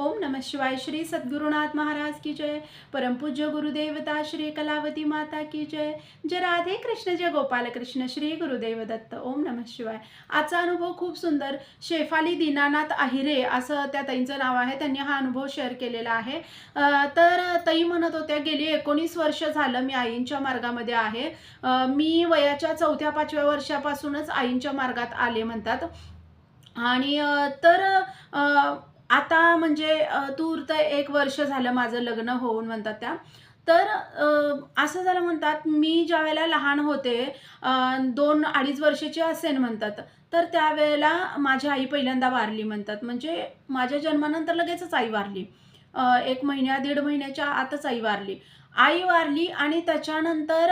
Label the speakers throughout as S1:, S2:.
S1: ओम नमः शिवाय श्री सद्गुरुनाथ महाराज की जय। परमपूज्य गुरुदेवता श्री कलावती माता की जय। जय राधे कृष्ण जय गोपाल कृष्ण श्री गुरुदेव दत्त ओम नमः शिवाय। आजचा अनुभव खूप सुंदर शेफाली दीनानाथ आहिरे असं त्या ताईंचं नाव आहे. त्यांनी हा अनुभव शेअर केलेला आहे. तर ताई म्हणत होत्या गेली एकोणीस वर्ष झालं मी आईंच्या मार्गामध्ये आहे. मी वयाच्या चौथ्या पाचव्या वर्षापासूनच आईंच्या मार्गात आले म्हणतात. आणि तर आता म्हणजे अ, तूर तर एक वर्ष झालं माझं लग्न होऊन म्हणतात त्या. तर असं झालं म्हणतात मी ज्या वेळेला लहान होते दोन अडीच वर्षाची असेन म्हणतात तर त्यावेळेला माझी आई पहिल्यांदा वारली म्हणतात. म्हणजे माझ्या जन्मानंतर लगेचच आई वारली. एक महिन्या दीड महिन्याच्या आतच आई वारली. आई वारली आणि त्याच्यानंतर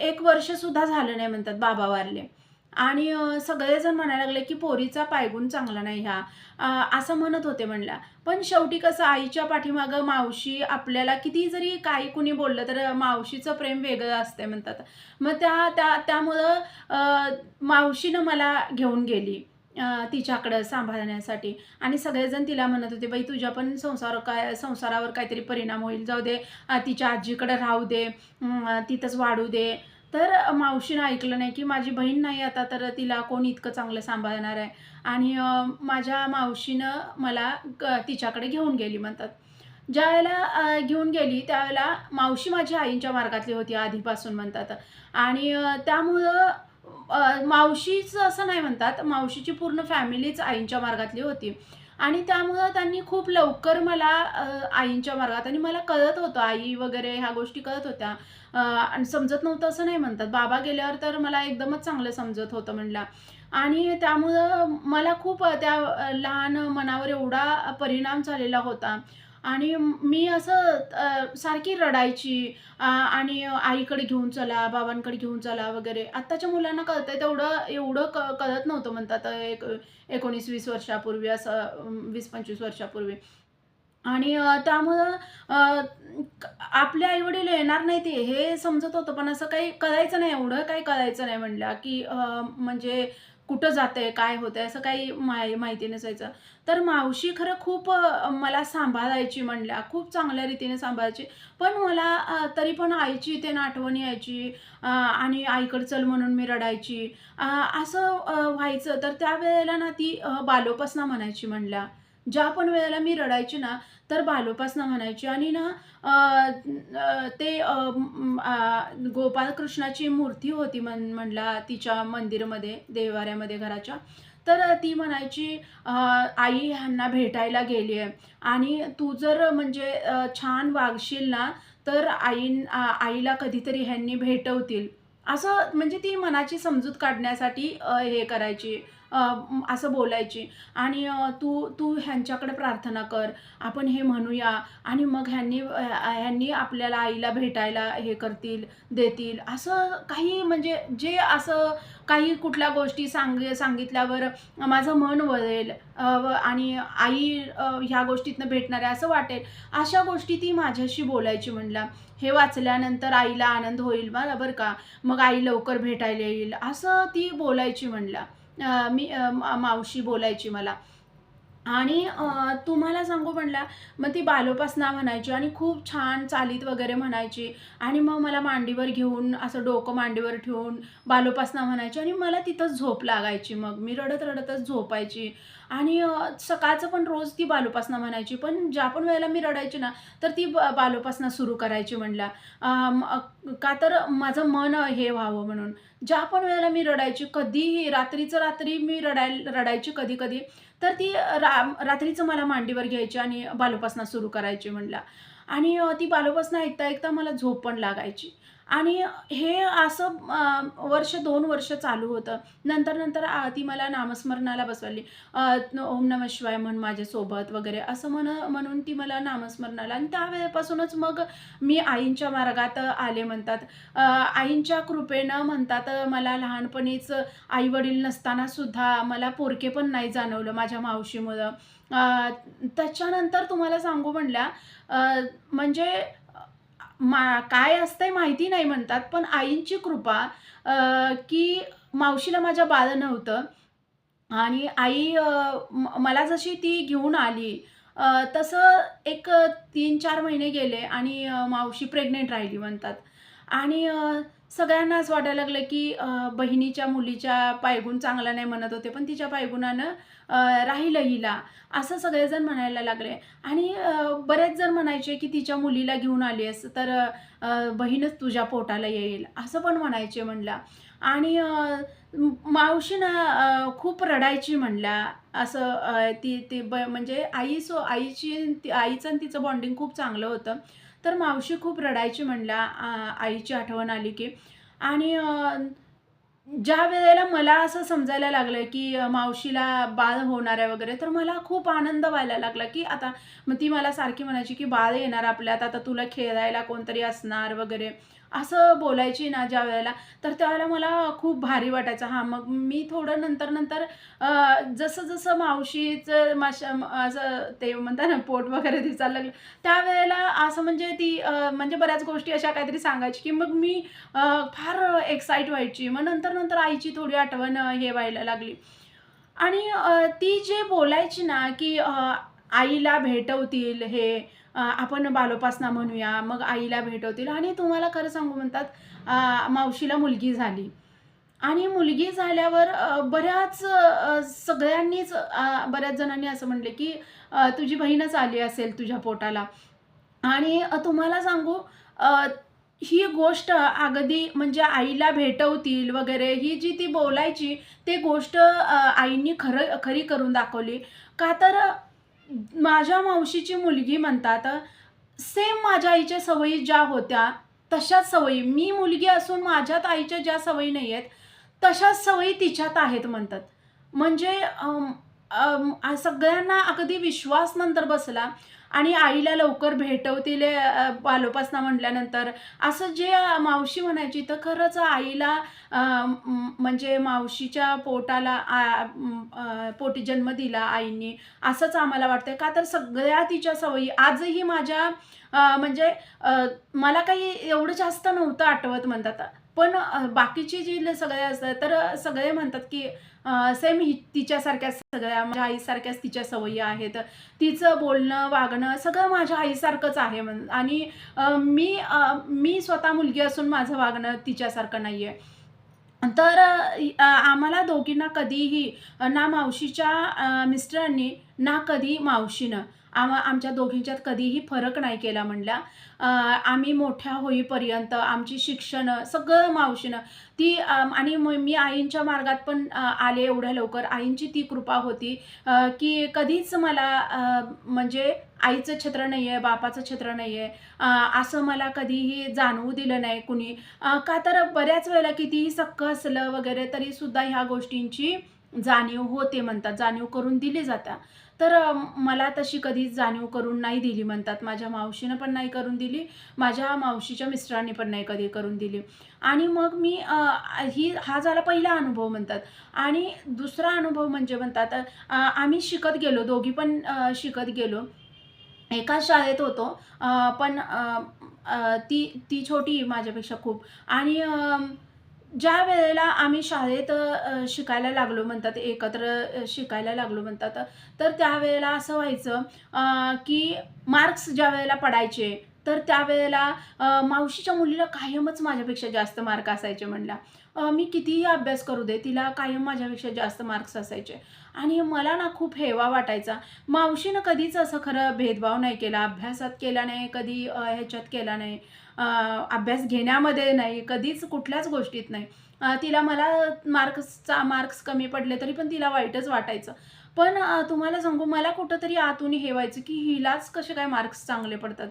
S1: एक वर्षसुद्धा झालं नाही म्हणतात बाबा वारले. आणि सगळेजण म्हणायला लागले की पोरीचा पायगुण चांगला नाही ह्या असं म्हणत होते म्हणला. पण शेवटी कसं आईच्या पाठीमागं मावशी आपल्याला किती जरी काही कुणी बोललं तर मावशीचं प्रेम वेगळं असते म्हणतात. मग त्या त्या त्यामुळं मावशीनं मला घेऊन गेली तिच्याकडं सांभाळण्यासाठी. आणि सगळेजण तिला म्हणत होते बाई तुझ्या पण संसार काय संसारावर काहीतरी परिणाम होईल. जाऊ दे तिच्या आजीकडं राहू दे. तिथंच वाढू दे. तर मावशीनं ऐकलं नाही की माझी बहीण नाही आता तर तिला कोण इतकं चांगलं सांभाळणार आहे? आणि माझ्या मावशीनं मला तिच्याकडे घेऊन गेली म्हणतात. ज्या वेळेला घेऊन गेली त्यावेळेला मावशी माझी आईंच्या मार्गातली होती आधीपासून म्हणतात. आणि त्यामुळं मावशीचं असं नाही म्हणतात मावशीची पूर्ण फॅमिलीच आईंच्या मार्गातली होती. आणि त्यामुळं त्यांनी खूप लवकर मला आईंच्या मार्गात आणि मला कळत होतं आई वगैरे ह्या गोष्टी कळत होत्या. आणि समजत नव्हतं असं नाही म्हणतात. बाबा गेल्यावर तर मला एकदमच चांगलं समजत होतं म्हणलं. आणि त्यामुळं मला खूप त्या लहान मनावर एवढा परिणाम झालेला होता. आणि मी असं सारखी रडायची आणि आईकडे घेऊन चला बाबांकडे घेऊन चला वगैरे. आत्ताच्या मुलांना कळतंय तेवढं एवढं क कळत नव्हतं म्हणतात एक एकोणीस वीस वर्षापूर्वी असं वीस पंचवीस वर्षापूर्वी. आणि त्यामुळं आपले आई आपले आईवडील येणार नाही ते हे समजत होतं पण असं काही कळायचं नाही एवढं काही कळायचं नाही म्हणलं की म्हणजे कुठं जाते काय होतंय असं काही माहि माहिती नसायचं. तर मावशी खरं खूप मला सांभाळायची म्हणल्या. खूप चांगल्या रीतीने सांभाळायची. पण मला तरी पण आईची ते आठवण यायची आणि आईकडे चल म्हणून मी रडायची असं व्हायचं. तर त्यावेळेला ना ती बालोपासना म्हणायची म्हणल्या. ज्या पण वेळेला मी रडायची ना तर बालोपासना म्हणायची. आणि ना ते गोपालकृष्णाची मूर्ती होती म्हण म्हणला तिच्या मंदिरमध्ये देवाऱ्यामध्ये घराच्या. तर ती म्हणायची आई ह्यांना भेटायला गेली आहे. आणि तू जर म्हणजे छान वागशील ना तर आई आईला कधीतरी ह्यांनी भेटवतील. असं म्हणजे ती मनाची समजूत काढण्यासाठी हे करायची. असं बोलायची. आणि तू तू ह्यांच्याकडे प्रार्थना कर. आपण हे म्हणूया. आणि मग ह्यांनी ह्यांनी आपल्याला आईला भेटायला हे करतील देतील. असं काही म्हणजे जे असं काही कुठल्या गोष्टी सांग सांगितल्यावर माझं मन वळेल. आणि आई ह्या गोष्टीतनं भेटणार आहे असं वाटेल. अशा गोष्टी ती माझ्याशी बोलायची म्हणला. हे वाचल्यानंतर आईला आनंद होईल बरं बरं का? मग आई लवकर भेटायला येईल. असं ती बोलायची म्हणला. मी मावशी बोलायची मला. आणि तुम्हाला सांगू म्हणला मग ती बालोपासना म्हणायची आणि खूप छान चालीत वगैरे म्हणायची आणि मग मला मांडीवर घेऊन असं डोकं मांडीवर ठेवून बालोपासना म्हणायची आणि मला तिथंच झोप लागायची मग. मी रडत रडतच झोपायची आणि सकाळचं पण रोज ती बालोपासना म्हणायची. पण ज्या पण वेळेला मी रडायची ना तर ती ब बालोपासना सुरू करायची म्हणला. का तर माझं मन हे व्हावं म्हणून. ज्या पण वेळेला मी रडायची कधीही रात्रीचं रात्री मी रडाय रडायची कधी कधी तर ती रा रात्रीचं मला मांडीवर घ्यायची आणि बालोपासना सुरू करायची म्हणला. आणि ती बालोपासना ऐकता ऐकता मला झोप पण लागायची. आणि हे असं वर्ष दोन वर्ष चालू होतं. नंतर नंतर ती मला नामस्मरणाला बसवली. ओम नम शिवाय म्हण माझ्यासोबत वगैरे असं म्हण म्हणून ती मला नामस्मरणाला आणि त्यावेळेपासूनच मग मी आईंच्या मार्गात आले म्हणतात. आईंच्या कृपेनं म्हणतात मला लहानपणीच आई वडील नसताना सुद्धा मला पोरके पण नाही जाणवलं माझ्या मावशीमुळं. त्याच्यानंतर तुम्हाला सांगू म्हणल्या म्हणजे मा काय असतंय माहिती नाही म्हणतात पण आईंची कृपा की मावशीला माझ्या बाळ नव्हतं आणि आई म मला जशी ती घेऊन आली तसं एक तीन चार महिने गेले आणि मावशी प्रेग्नेंट राहिली म्हणतात. आणि सगळ्यांनाच वाटायला लागलं की बहिणीच्या मुलीच्या पायगुण चांगला नाही म्हणत होते, पण तिच्या पायगुणानं राहिलं हिला, असं सगळेजण म्हणायला लागले. आणि बरेच जण म्हणायचे की तिच्या मुलीला घेऊन आली आलीस तर बहीणच तुझ्या पोटाला येईल, असं पण म्हणायचे म्हणला. आणि मावशी ना खूप रडायची म्हणल्या. असं ती ती ब म्हणजे आई सो आईची आईचं आणि तिचं बॉन्डिंग खूप चांगलं होतं. तर मावशी खूप रडायची म्हणल्या. आईची आठवण आली की. आणि ज्या वेळेला मला असं समजायला लागलं की मावशीला बाळ होणार आहे वगैरे, तर मला खूप आनंद व्हायला लागला की आता मग ती मला सारखी म्हणायची की "बाळ येणार आपल्यात, आता तुला खेळायला कोणतरी असणार" वगैरे, असं बोलायची ना ज्या वेळेला तर त्यावेळेला मला खूप भारी वाटायचं. हां, मग मी थोडं नंतर-नंतर जसं-जसं मावशीचं माशा असं ते म्हणतात ना पोट वगैरे दिसायला लागलं, त्यावेळेला असं म्हणजे ती म्हणजे बऱ्याच गोष्टी अशा काहीतरी सांगायची की मग मी फार एक्साईट व्हायची. मग नंतर-नंतर आईची थोडी आठवण हे व्हायला लागली आणि ती जे बोलायची ना की आईला भेटवतील हे आपण बालोपासना म्हणूया, मग आईला भेटवतील आणि तुम्हाला खरं सांगू म्हणतात मावशीला मुलगी झाली आणि मुलगी झाल्यावर बऱ्याच सगळ्यांनीच बऱ्याच जणांनी असं म्हटले की "तुझी बहीणच आली असेल तुझ्या पोटाला" आणि तुम्हाला सांगू ही गोष्ट अगदी म्हणजे आईला भेटवतील वगैरे ही जी ती बोलायची, ती गोष्ट आईनी खरं खरी करून दाखवली. का तर माझ्या मावशीची मुलगी म्हणतात सेम माझ्या आईच्या सवयी ज्या होत्या, तशाच सवयी मी मुलगी असून माझ्यात आईच्या ज्या सवयी नाही आहेत, तशाच सवयी तिच्यात आहेत म्हणतात. म्हणजे सगळ्यांना अगदी विश्वास नंतर बसला आणि आईला लवकर भेटवतील अ, बालोपासना म्हटल्यानंतर, असं जे मावशी म्हणायची तर खरंच आईला म्हणजे मावशीच्या पोटाला आ पोटी जन्म दिला आईनी, असंच आम्हाला वाटतं का तर सगळ्या तिच्या सवयी आजही माझ्या म्हणजे मला काही एवढं जास्त नव्हतं आठवत म्हणतात. पण बाकीची जी सगळे असतात, तर सगळे म्हणतात की सेम ही तिच्यासारख्याच सगळ्या माझ्या आईसारख्याच तिच्या सवयी आहेत. तिचं बोलणं, वागणं सगळं माझ्या आईसारखंच आहे. म्हण आणि मी मी स्वतः मुलगी असून माझं वागणं तिच्यासारखं नाही आहे तर आम्हाला दोघींना कधीही ना मावशीच्या मिस्टरांनी ना कधी मावशीनं. आम आमच्या दोघींच्यात कधीही फरक नाही केला म्हणल्या. आम्ही मोठ्या होईपर्यंत आमची शिक्षण सगळं मावशीनं ती आणि मी आईंच्या मार्गात पण आले एवढ्या लवकर. आईंची ती कृपा होती की कधीच मला म्हणजे आईचं छत्र नाहीये, बापाचं छत्र नाहीये आहे असं मला कधीही जाणवू दिलं नाही कुणी. का तर बऱ्याच वेळेला कितीही सक्क असलं वगैरे तरीसुद्धा ह्या गोष्टींची जाणीव होते म्हणतात, जाणीव करून दिली जातात तर मला तशी कधीच जाणीव करून नाही दिली म्हणतात. माझ्या मावशीनं पण नाही करून दिली, माझ्या मावशीच्या मिस्टरांनी पण नाही कधी करून दिली. आणि मग मी ही हा झाला पहिला अनुभव म्हणतात. आणि दुसरा अनुभव म्हणजे म्हणतात आम्ही शिकत गेलो, दोघी पण शिकत गेलो. एकाच शाळेत होतो. पण ती ती छोटी माझ्यापेक्षा खूप. आणि ज्या वेळेला आम्ही शाळेत शिकायला लागलो म्हणतात, एकत्र शिकायला लागलो म्हणतात, तर त्यावेळेला असं व्हायचं की मार्क्स ज्या वेळेला पडायचे, तर त्यावेळेला मावशीच्या मुलीला कायमच माझ्यापेक्षा जास्त मार्क असायचे म्हणला. मी कितीही अभ्यास करू दे, तिला कायम माझ्यापेक्षा जास्त मार्क्स असायचे. आणि मला ना खूप हेवा वाटायचा. मावशीनं कधीच असं खरं भेदभाव नाही केला, अभ्यासात केला नाही, कधी ह्याच्यात केला नाही, अभ्यास घेण्यामध्ये नाही, कधीच कुठल्याच गोष्टीत नाही. तिला मला मार्क्सचा मार्क्स कमी पडले तरी पण तिला वाईटच वाटायचं. पण तुम्हाला सांगू मला कुठंतरी आतून हे व्हायचं की हिलाच कसे काय मार्क्स चांगले पडतात.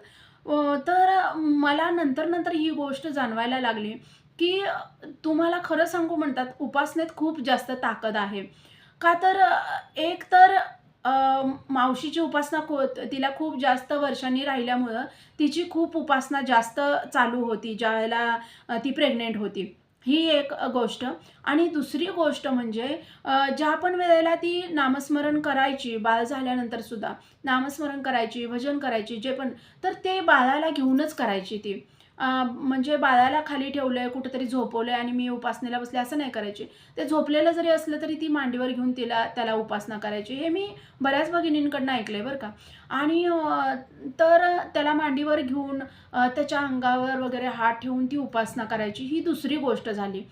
S1: तर मला नंतर-नंतर ही गोष्ट जाणवायला लागली की तुम्हाला खरं सांगू म्हणतात उपासनेत खूप जास्त ताकद आहे. का तर एक तर मावशीची उपासना को तिला खूप जास्त वर्षांनी राहिल्यामुळं तिची खूप उपासना जास्त चालू होती, ज्यावेळेला वेळेला ती प्रेग्नंट होती. ही एक गोष्ट आणि दुसरी गोष्ट म्हणजे ज्या पण वेळेला ती नामस्मरण करायची, बाळ झाल्यानंतर सुद्धा नामस्मरण करायची, भजन करायची, जे पण तर ते बाळाला घेऊनच करायची ती. म्हणजे बाळाला खाली ठेवलं आहे कुठंतरी झोपवलं आहे आणि मी उपासनेला बसले असं नाही करायचे. ते झोपलेलं जरी असलं तरी ती मांडीवर घेऊन तिला त्याला उपासना करायची. हे मी बऱ्याच भगिनींकडनं ऐकलं आहे बरं का. आणि तर त्याला मांडीवर घेऊन त्याच्या अंगावर वगैरे हात ठेवून ती उपासना करायची ही दुसरी गोष्ट झाली.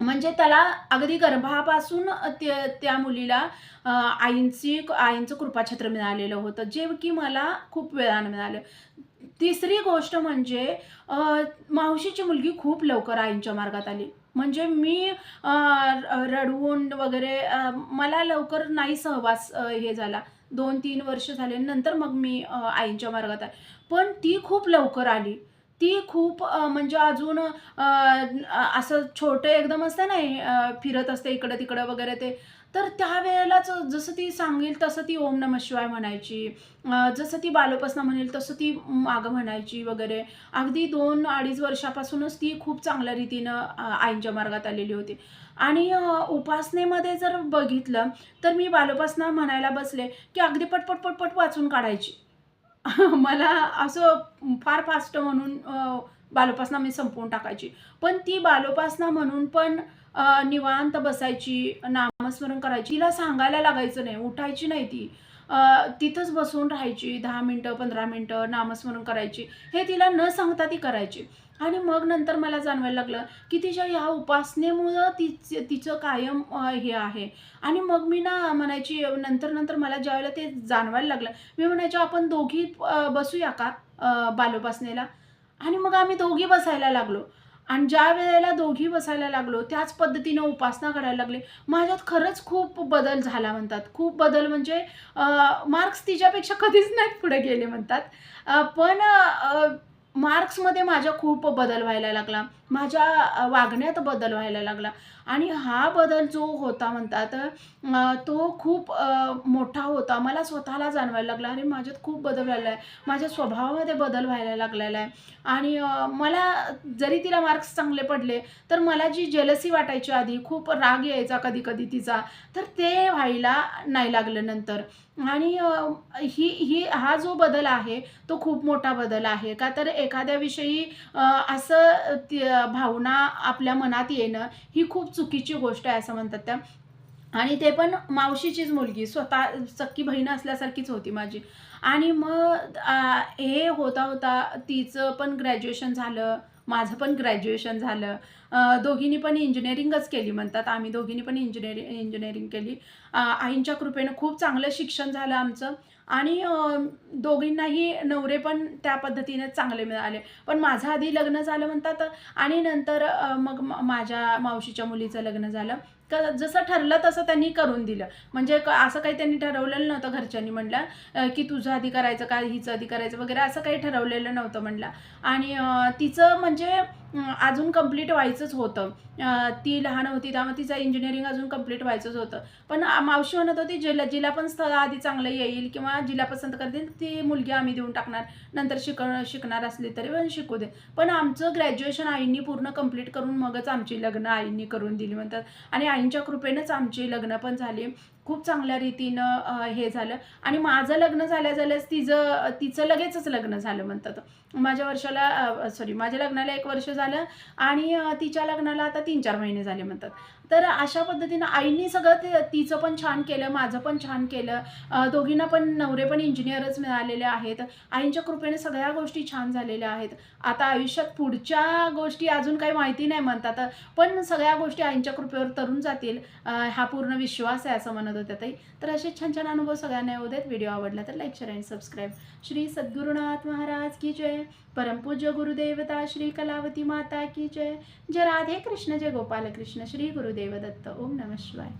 S1: म्हणजे त्याला अगदी गर्भापासून त्या त्या मुलीला आईंची आईंचं कृपाछत्र मिळालेलं होतं. जे की मला खूप वेळानं मिळालं. तिसरी गोष्ट म्हणजे मावशीची मुलगी खूप लवकर आईंच्या मार्गात आली. म्हणजे मी रडवून वगैरे मला लवकर नाही सहवास हे झाला. दोन तीन वर्ष झाले नंतर मग मी आईंच्या मार्गात आले. पण ती खूप लवकर आली. ती खूप म्हणजे अजून असं छोटं एकदम असतं नाही फिरत असते इकडं तिकडं वगैरे ते. तर त्यावेळेलाच जसं ती सांगेल तसं ती ओम नम शिवाय म्हणायची. जसं ती बालोपासना म्हणेल तसं ती मागं म्हणायची वगैरे. अगदी दोन अडीच वर्षापासूनच ती खूप चांगल्या रीतीनं आईंच्या मार्गात आलेली होती. आणि उपासनेमध्ये जर बघितलं तर मी बालोपासना म्हणायला बसले की अगदी पटपट पटपट वाचून काढायची. मला असं फार फास्ट म्हणून बालोपासना मी संपवून टाकायची. पण ती बालोपासना म्हणून पण निवांत बसायची नामस्मरण करायची तिला सांगायला लागायचं नाही उठायची नाही ती. तिथंच बसून राहायची दहा मिनटं पंधरा मिनटं नामस्मरण करायची. हे तिला न सांगता ती करायची. आणि मग नंतर मला जाणवायला लागलं की तिच्या ह्या उपासनेमुळं तिच तिचं कायम हे आहे. आणि मग मी ना म्हणायची नंतर नंतर मला ज्यावेळेला ते जाणवायला लागलं मी म्हणायचे आपण दोघी बसूया का बालोपासनेला? आणि मग आम्ही दोघी बसायला लागलो. आणि ज्या वेळेला दोघी बसायला लागलो त्याच पद्धतीनं उपासना करायला लागले. माझ्यात खरंच खूप बदल झाला म्हणतात. खूप बदल म्हणजे मार्क्स तिच्यापेक्षा कधीच नाहीत पुढे गेले म्हणतात. पण मार्क्समध्ये माझ्या खूप बदल व्हायला लागला. माझ्या वागण्यात बदल व्हायला लागला. आणि हा बदल जो होता म्हणतात तो खूप मोठा होता. मला स्वतःला जाणवायला लागला आणि माझ्यात खूप बदल व्हायला आहे माझ्या स्वभावामध्ये बदल व्हायला लागलेला आहे. आणि मला जरी तिला मार्क्स चांगले पडले तर मला जी जेलसी वाटायची आधी खूप राग यायचा कधी कधी तिचा तर ते व्हायला नाही लागलं नंतर. आणि ही ही हा जो बदल आहे तो खूप मोठा बदल आहे. का तर एखाद्याविषयी असं ती भावना आपल्या मनात येणं ही खूप चुकीची गोष्ट आहे असं म्हणतात त्या. आणि ते पण मावशीचीच मुलगी स्वतः सक्की बहीण असल्यासारखीच होती माझी. आणि मग हे होता होता तिचं पण ग्रॅज्युएशन झालं. माझं पण ग्रॅज्युएशन झालं. दोघींनी पण इंजिनिअरिंगच केली म्हणतात. आम्ही दोघींनी पण इंजिनिअरिंग इंजिनिअरिंग केली. आईंच्या कृपेनं खूप चांगलं शिक्षण झालं आमचं. आणि दोघींनाही नवरे पण त्या पद्धतीने चांगले मिळाले. पण माझं आधी लग्न झालं म्हणतात. आणि नंतर मग माझ्या मावशीच्या मुलीचं लग्न झालं. क जसं ठरलं तसं त्यांनी करून दिलं. म्हणजे क- असं काही त्यांनी ठरवलेलं नव्हतं घरच्यांनी म्हणलं की तुझं आधी करायचं का हिचं आधी करायचं वगैरे असं काही ठरवलेलं नव्हतं म्हणलं. आणि तिचं म्हणजे अजून कंप्लीट व्हायचंच होतं. ती लहान होती त्यामुळे तिचं इंजिनिअरिंग अजून कंप्लीट व्हायचंच होतं. पण मावशी म्हणत होती जिला जिला पण स्थळ आधी चांगलं येईल किंवा जिला पसंत करतील ती मुलगी आम्ही देऊन टाकणार. नंतर शिक शिकणार असली तरी पण शिकू दे. पण आमचं ग्रॅज्युएशन आईंनी पूर्ण कंप्लीट करून मगच आमची लग्न आईंनी करून दिली म्हणतात. आणि आईंच्या कृपेनंच आमची लग्न पण झाली. खूप चांगल्या रीतीनं हे झालं. आणि माझं लग्न झाल्या झाल्यास तिचं तिचं लगेचच लग्न झालं म्हणतात. माझ्या वर्षाला सॉरी माझ्या लग्नाला एक वर्ष झालं आणि तिच्या लग्नाला आता तीन चार महिने झाले म्हणतात. तर अशा पद्धतीनं आईनी सगळं ते तिचं पण छान केलं माझं पण छान केलं. दोघींना पण नवरे पण इंजिनियरच मिळालेले आहेत. आईंच्या कृपेने सगळ्या गोष्टी छान झालेल्या आहेत. आता आयुष्यात पुढच्या गोष्टी अजून काही माहिती नाही म्हणतात पण सगळ्या गोष्टी आईंच्या कृपेवर तरून जातील. हा पूर्ण विश्वास आहे असं म्हणत होत्या ताई. तर असे छान छान अनुभव सगळ्यांना येऊ देत. व्हिडिओ आवडला तर लाईक शेअर आणि सबस्क्राईब. श्री सद्गुरुनाथ महाराज की जय. परमपूज्य गुरुदेवता श्री कलावती माता की जय. जय राधे कृष्ण जय गोपाल कृष्ण श्री गुरु देवदत्त ओम नम शिवाय.